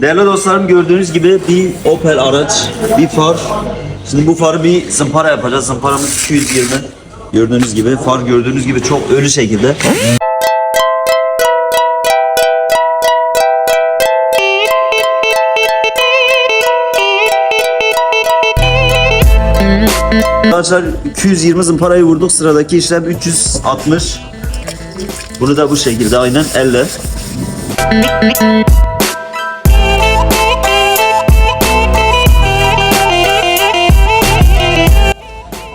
Değerli dostlarım gördüğünüz gibi bir Opel araç, bir far. Şimdi bu farı bir zımpara yapacağız. Zımparamız 220. Gördüğünüz gibi far gördüğünüz gibi çok ölü şekilde. Arkadaşlar 220 zımparayı vurduk. Sıradaki işlem 360. Bunu da bu şekilde aynen elle.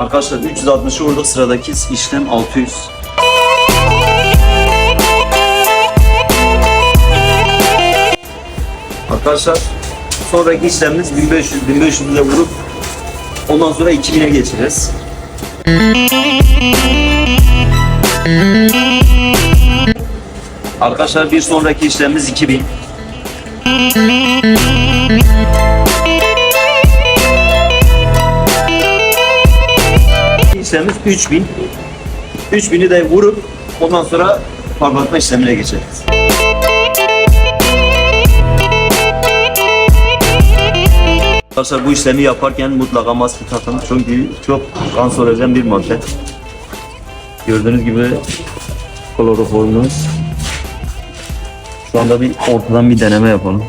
Arkadaşlar 360'ı vurduk. Sıradaki işlem 600. Arkadaşlar sonraki işlemimiz 1500 1500 ile vurup ondan sonra 2000'e geçeceğiz. Arkadaşlar bir sonraki işlemimiz 2000. İşlemimiz 3000. 3000'i de vurup ondan sonra parlatma işlemine geçeriz. Arkadaşlar bu işlemi yaparken mutlaka maske takın çünkü çok kanserojen bir madde. Gördüğünüz gibi kloroformumuz. Şu anda bir ortadan bir deneme yapalım.